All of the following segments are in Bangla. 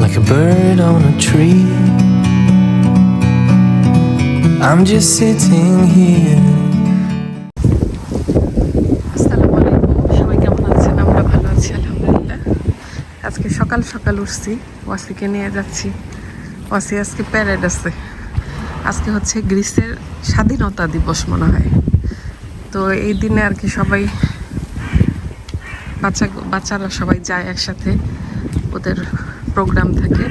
like a bird on a tree. I'm just sitting here. আজকে সকাল সকাল উঠছি, ওয়াসিকে নিয়ে যাচ্ছি। ওয়াসি আজকে প্যারেড আছে। আজকে হচ্ছে গ্রিসের স্বাধীনতা দিবস মনে হয়। তো এই দিনে আর কি সবাই বাচ্চা বাচ্চারা সবাই যায় একসাথে। ওদের প্রোগ্রাম থাকে।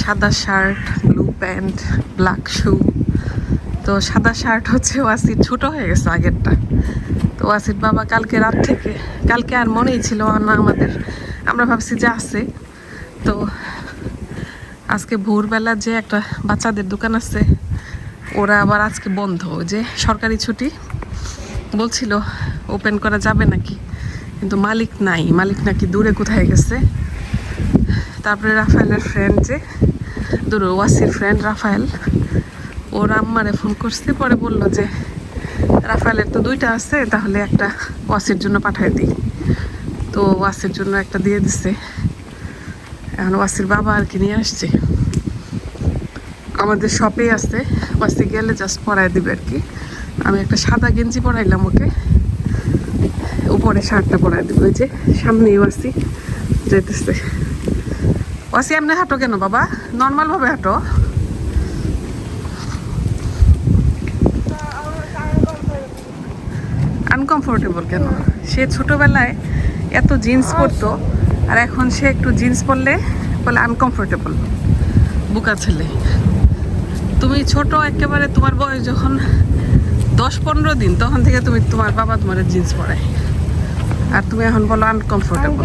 সাদা shirt blue pant black shoe তো সাদা শার্ট হচ্ছে ওয়াসির ছোট হয়ে গেছে আগেরটা। তো ওয়াসির বাবা কালকে রাত থেকে কালকে আর মনেই ছিল না আমাদের। আমরা ভাবছি যে আছে। তো আজকে ভোরবেলা যে একটা বাচ্চাদের দোকান আছে, ওরা আবার আজকে বন্ধ। যে সরকারি ছুটি। বলছিল ওপেন করা যাবে নাকি? কিন্তু মালিক নাই। মালিক নাকি দূরে কোথায় গেছে? তারপরে রাফায়েলের ফ্রেন্ড যে দূর ওয়াসির ফ্রেন্ড রাফায়েল, ওর আম্মারে ফোন করছে, পরে বলল যে, রাফায়েলের তো দুইটা আছে, তাহলে একটা ওয়াসির জন্য পাঠিয়ে দিই। তো ওয়াসির জন্য একটা দিয়ে দিছে। এখন ওয়াসির বাবা আর কি নিয়ে আসছে। আমাদের শপে আছে, ওয়াসি গেলে জাস্ট পরায় দিবে আর কি। আমি একটা সাদা গেঞ্জি পরাইলাম ওকে। উপরে শার্টটা পরাই দিবে, ওই যে সামনেই ওয়াসি যেতেছে ওয়াসি এমনি হাঁটো কেন বাবা? নর্মাল ভাবে হাঁটো। আনকমফোর্টেবল কেন? সে ছোটবেলায় এত জিন্স পরতো, আর এখন সে একটু জিন্স পরলে বলে আনকমফোর্টেবল বুকা ছেলে। তুমি ছোট, একেবারে তোমার বয়স যখন দশ পনেরো দিন, তখন থেকে তুমি তোমার বাবা তোমার জিন্স পরায়। আর তুমি এখন বলো আনকমফোর্টেবল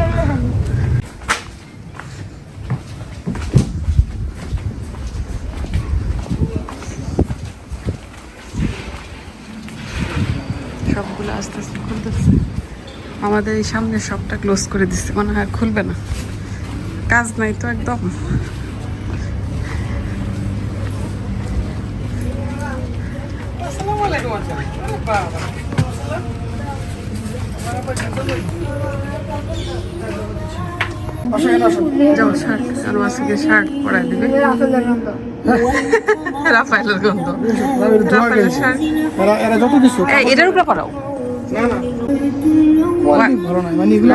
সবগুলো আস্তে আস্তে খুলতেছে। আমাদের এই সামনে সবটা ক্লোজ করে দিচ্ছে মনে হয় খুলবে না। কাজ নাই তো একদম। যাও শার্ট শার্ট পরাই দিবে। রাফায়েলের গন্ধ। এটার উপরে পরাও।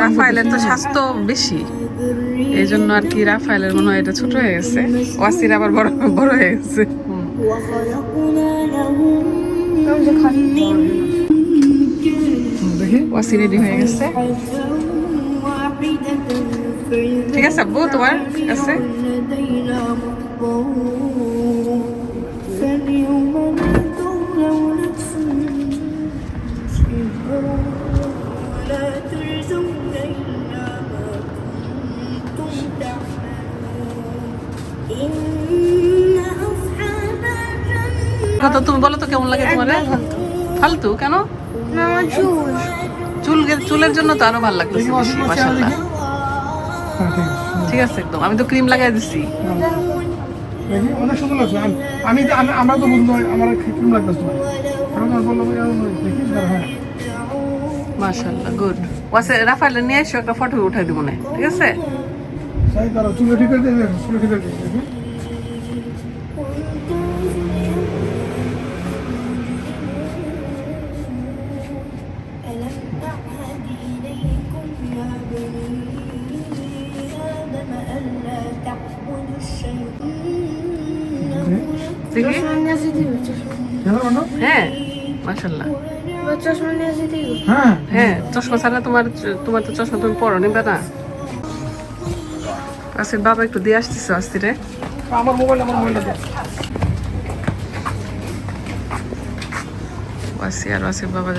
রাফায়েলের তো স্বাস্থ্য বেশি। এই জন্য আর কি রাফায়েলের মনে হয় এটা ছোট হয়ে গেছে। ওয়াসির আবার বড় বড় হয়ে গেছে। ওয়াসি রেডি হয়ে গেছে। ঠিক আছে আব্বু, তোমার কাছে কথা তুমি বলো তো কেমন লাগে তোমার ফালতু? কেন? চুল। চুলের জন্য তো আরও ভালো লাগতেছে হ্যাঁ ঠিক আছে। একদম। আমি তো ক্রিম লাগাই দিছি। অনেক সুন্দর লাগছে। আমি আমরা তো বুঝলো আমার লাগতেছে দাঁড়া, হ্যাঁ। মাশাআল্লাহ গুড ওয়াসে রাফায়েল নিয়ে এসো একটা ফটো উঠাই দিব না ঠিক আছে? তাই করো চুলে ঠিক করে দিয়ে চুলে ঠিক করে দিয়ে বানো? হ্যাঁ। মাশাল্লাহ হ্যাঁ। হ্যাঁ চশমা ছাড়া তোমার তোমার তো চশমা তুমি পরো নিবে না। আচ্ছা বাবা একটু দিয়ে আসতেছো আমার মোবাইল আমার মোবাইলটা দে। আর ওয়াসির বাবা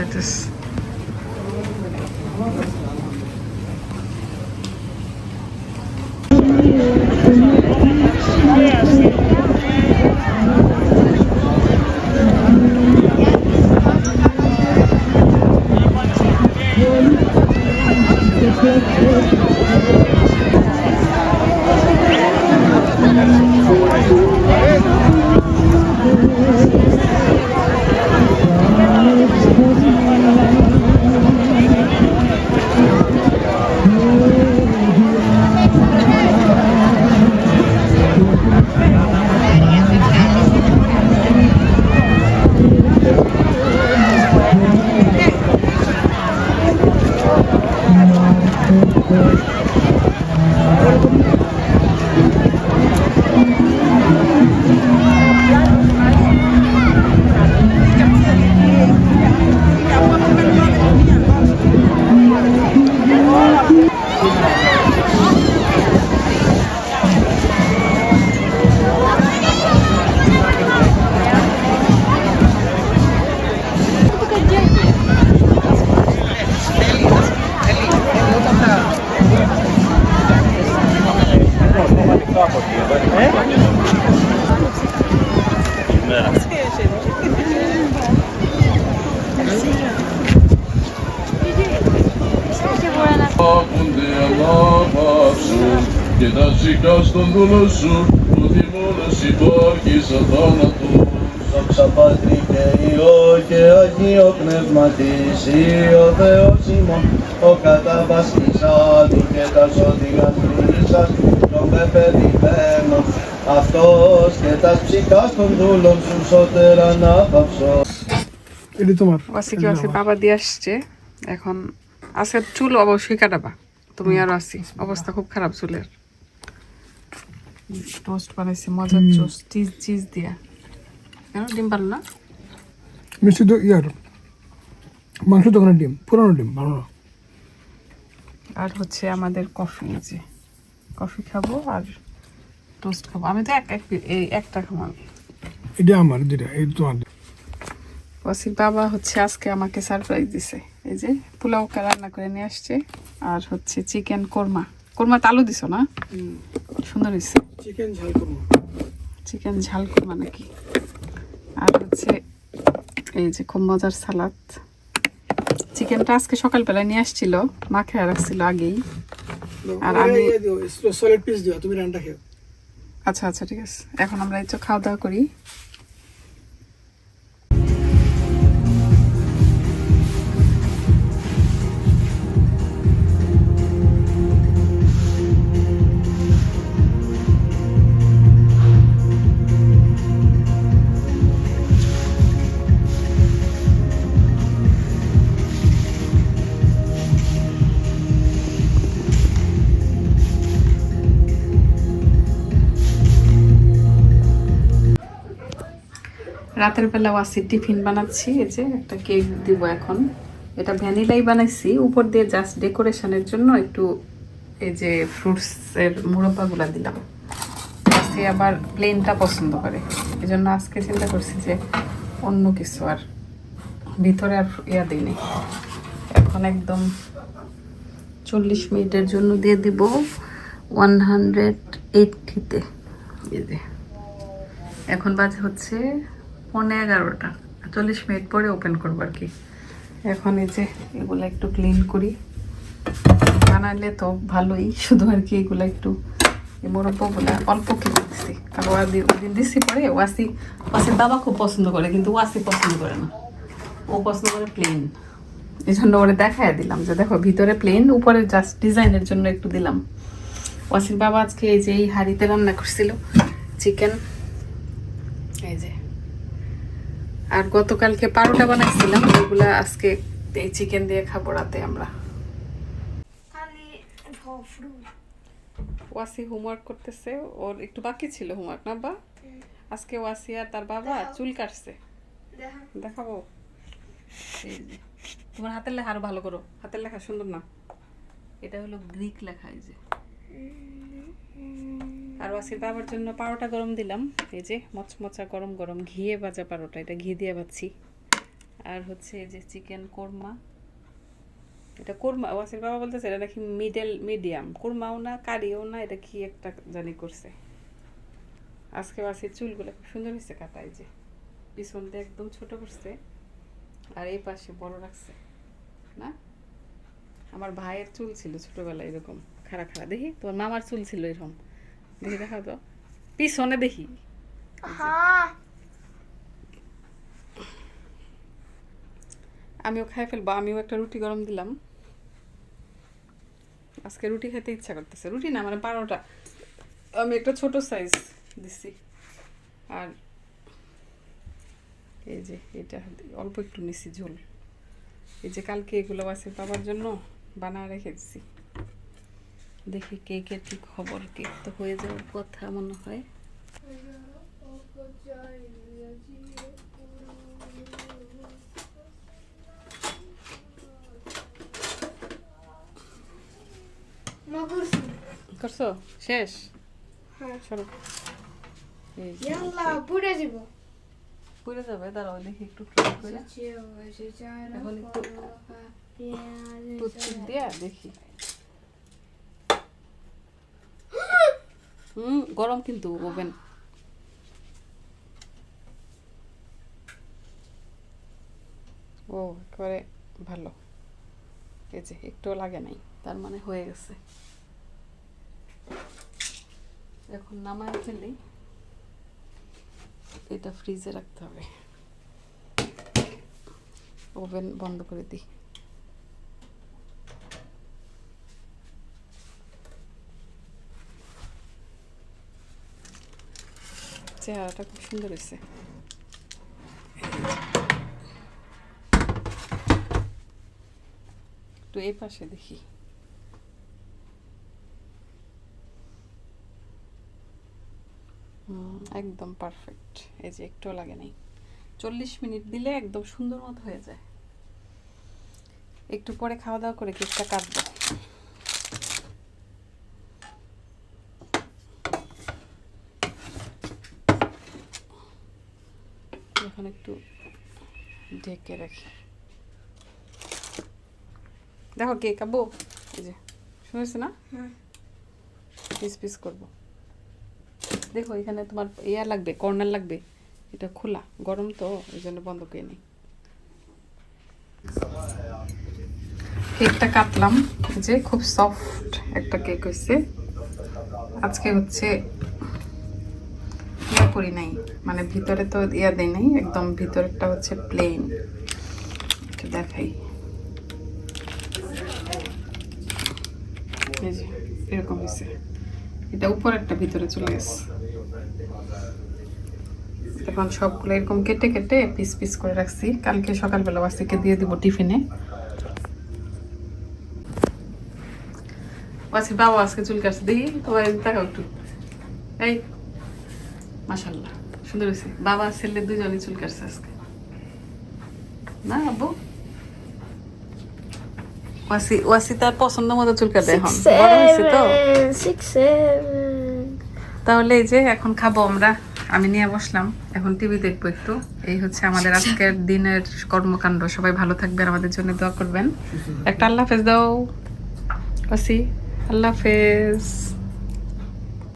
যেতেছে Sikastondulussu, Tutimulasi Porkisa Thanatus. Δόξα Πατρί και Υιό και Αγίο Πνεύματις, Υιό Θεός ημών, ο καταβάσκης άδου και τα σώδηγας χρήσας, τον πεπαιδημένον, αυτός και τα ψυχάς των δούλων σου σώτερα να θαψώ. এটি তোমার ওয়াসিকে ওয়াসি বাবা দিয়ে আসছে এখন আজকে চুল অবশ্যই কাটাবা তুমি আর আসি অবস্থা খুব খারাপ চুলের টোস্ট বানাইছে মজার টোস্ট চিজ চিজ দিয়া। কেন? ডিম পারল না? মিষ্টি তো ইয়ার। মাংস দোকানের ডিম পুরানো ডিম ভালো না। আর হচ্ছে আমাদের কফি যে কফি খাব আর টোস্ট খাব। আমি তো এক এক এই একটা খাব এটা আমার দুইটা এই তোমার ওয়াসির বাবা হচ্ছে আজকে আমাকে সারপ্রাইজ দিছে। এই যে পোলাও রান্না করে নিয়ে আসছে আর হচ্ছে চিকেন কোরমা। কোরমা আলু দিছো না? সুন্দর হয়েছে চিকেন ঝাল করব চিকেন ঝাল কোরমা নাকি? আর হচ্ছে এই যে খুব মজার সালাদ। চিকেনটা আজকে সকালবেলা নিয়ে আসছিল মা খেয়ে রাখছিল আগেই। আর আমি- সলিড পিস দিও তুমি রান্না খেও। আচ্ছা আচ্ছা ঠিক আছে। এখন আমরা এই তো খাওয়া দাওয়া করি। রাতের বেলা ওয়াসির টিফিন বানাচ্ছি। এই যে একটা কেক দিব এখন। এটা ভ্যানিলাই বানাইছি। উপর দিয়ে জাস্ট ডেকোরেশনের জন্য একটু এই যে ফ্রুটসের মুরব্বাগুলা দিলাম। সে আবার প্লেনটা পছন্দ করে। এই জন্য আজকে চিন্তা করছি যে অন্য কিছু আর ভিতরে আর ইয়া দিইনি এখন একদম চল্লিশ মিনিটের জন্য দিয়ে দিব ওয়ান হান্ড্রেড এইটিতে এখন বাজে হচ্ছে পৌনে এগারোটা। চল্লিশ মিনিট পরে ওপেন করব আর কি। এখন এই যে এগুলো একটু ক্লিন করি। বানালে তো ভালোই, শুধু আর কি এগুলো একটু মোরব্বগুলো অল্প কিনে দিচ্ছি। কারণ ওয়াদি ওদিন দিচ্ছি পরে ওয়াসি ওয়াসির বাবা খুব পছন্দ করে, কিন্তু ওয়াসি পছন্দ করে না। ও পছন্দ করে প্লেন এই জন্য ওরে দেখায় দিলাম যে দেখো ভিতরে প্লেন উপরে জাস্ট ডিজাইনের জন্য একটু দিলাম। ওয়াসির বাবা আজকে এই যে এই হাঁড়িতে রান্না করছিল চিকেন এই যে। আর গতকালকে পারোটা বানাইছিলাম ওগুলা আজকে এই চিকেন দিয়ে খাব রাতে আমরা। ওয়াসি হোমওয়ার্ক করতেছে ওর একটু বাকি ছিল হোমওয়ার্ক না বা আজকে ওয়াসি আর তার বাবা চুল কাটছে। দেখাবো? তোমার হাতের লেখা আরও ভালো করো। হাতের লেখা সুন্দর না? এটা হলো গ্রিক লেখা এই যে। আর ওয়াসির বাবার জন্য পারোটা গরম দিলাম। এই যে মচমচা গরম গরম ঘিয়ে ভাজা পারোটা, এটা ঘি দিয়ে ভাজছি। আর হচ্ছে এই যে চিকেন কোরমা। এটা কোরমা ওয়াসির বাবা বলতেছে এটা নাকি মিডল, মিডিয়াম। কোরমাও না, কারিও না, এটা কি একটা জানি করছে। আজকে ওয়াসির চুলগুলো খুব সুন্দর হয়েছে কাটা, এই যে। পিছন দিয়ে একদম ছোট করছে। আর এই পাশে বড় রাখছে, না? আমার ভাইয়ের চুল ছিল ছোটবেলায় এরকম, খাড়া খাড়া। দেখি, তোমার মামার চুল ছিল এরকম। দেখি দেখা তো। পিছনে দেখি। আমিও খাই ফেলব আমিও একটা রুটি গরম দিলাম। আজকে রুটি খেতে ইচ্ছা করতেছে। রুটি না মানে বারোটা আমি একটা ছোট সাইজ দিছি। আর এই যে এটা অল্প একটু নিছি ঝোল। এই যে কালকে এগুলো আছে বাবার জন্য বানা রেখে দিছি। দেখি কেকের কি খবর কেক তো হয়ে যাওয়ার কথা মনে হয়। করছ? শেষ? হ্যাঁ। সরো পুড়ে যাব। পুড়ে যাবে? দাঁড়াও দেখি একটু এখন দেখি। হুম গরম কিন্তু ওভেন। ও একেবারে ভালো। এই যে একটু লাগে নাই। তার মানে হয়ে গেছে। এখন নামায় ফেলি। এটা ফ্রিজে রাখতে হবে। ওভেন বন্ধ করে দিই। চেহারাটা খুব সুন্দর হয়েছে একটু এই পাশে দেখি একদম পারফেক্ট এই যে একটুও লাগে নাই। চল্লিশ মিনিট দিলে একদম সুন্দর মতো হয়ে যায়। একটু পরে খাওয়া দাওয়া করে কেকটা কাটবো। এখন একটু ঢেকে রাখি। দেখো কেক আবু এই যে শুনেছো না? পিস পিস করব। দেখো এখানে তোমার ইয়া লাগবে কর্নার লাগবে। এটা খোলা গরম তো এই জন্য বন্ধ করে নেই। কেকটা কাটলাম যে খুব সফট একটা কেক হয়েছে। আজকে হচ্ছে করি নাই। মানে ভিতরে তো ইয়া দেয় নাই, একদম ভিতরেরটা হচ্ছে প্লেন একটু দেখাই। এরকম হয়েছে এটা উপরেরটা ভিতরে চলে গেছে। এখন সবগুলো এরকম কেটে কেটে পিস পিস করে রাখছি। কালকে সকালবেলা বাসিকে দিয়ে দিব টিফিনে। বাসির বাবা, আজকে চুল কাটছে। দেখি তোমার দেখাও একটু। এই মাশাল্লাহ সুন্দর হয়েছে বাবা ছেলে দুজনে চুল কাটছে আজকে। না আব্বু? ওয়াসি ওয়াসি তার পছন্দ মতো চুল কাটে এখন। বড় হয়েছে তো? তাহলে এই যে এখন খাব আমরা আমি নিয়ে বসলাম। এখন টিভি দেখব একটু। এই হচ্ছে আমাদের আজকের দিনের কর্মকাণ্ড। সবাই ভালো থাকবেন আমাদের জন্য দোয়া করবেন। একটা আল্লাহ হাফেজ দাও। ওসি আল্লাহ হাফেজ।